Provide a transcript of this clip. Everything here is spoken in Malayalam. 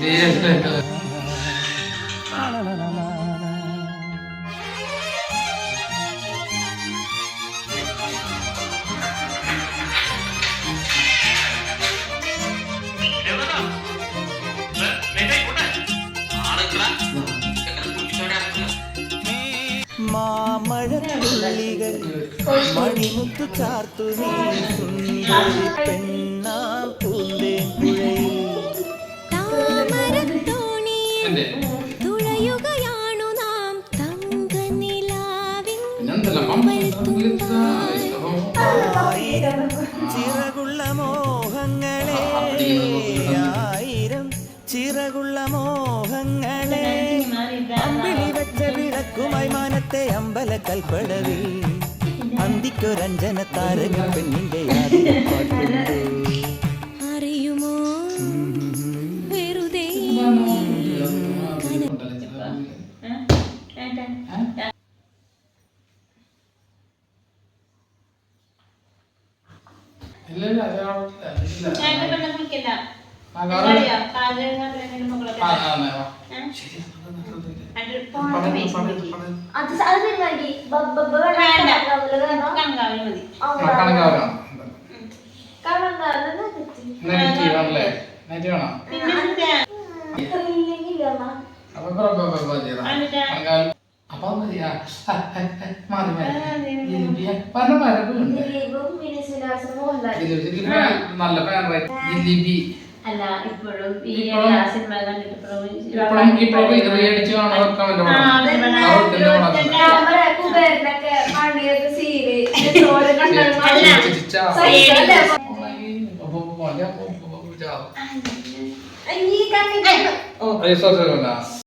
Yeah. മാമഴത്തുള്ളികൾ മണിമുത്തു ചാർത്തു പെണ്ണാം പൂന്തേൻ തുഴയുകയാണു നാം. തങ്കനിലാവിൻ പിന്നെന്തല്ല ആയിരം ചിറകുള്ള മോഹങ്ങളെ ആയിരം ചിറകുള്ള മോഹങ്ങളെ അമ്പിളി വെച്ച വിളക്കുമായി മാനത്തെ അമ്പല കൽപ്പടവിൽ അന്തിക്കൊരഞ്ജന താരക പെണ്ണിന്റെ അറിയുമോ? വെറുതെ അത് സ- ഫാൻ റൈറ്റ്. ജിലേബി, അല്ല ഇപ്പോഴും ഈ എല്ലാ സിനിമ കണ്ടിട്ട് ഇപ്പോഴും ഇപ്പോഴും ഇപ്പോഴും റീഅടിച്ച് കാണുന്നവർക്ക് അവന്റെ പടം അവർക്ക് എന്റെ പടം ക്യാമറ, കുബേരനൊക്കെ പണിയൊക്കെ സീന് ചോര കണ്ടാൽ അല്ല. സഹിക്കല്ലേ? അപ്പൊ പോലെ അപ്പൊ ചാവും ഈ കണ്ണിന് ഓ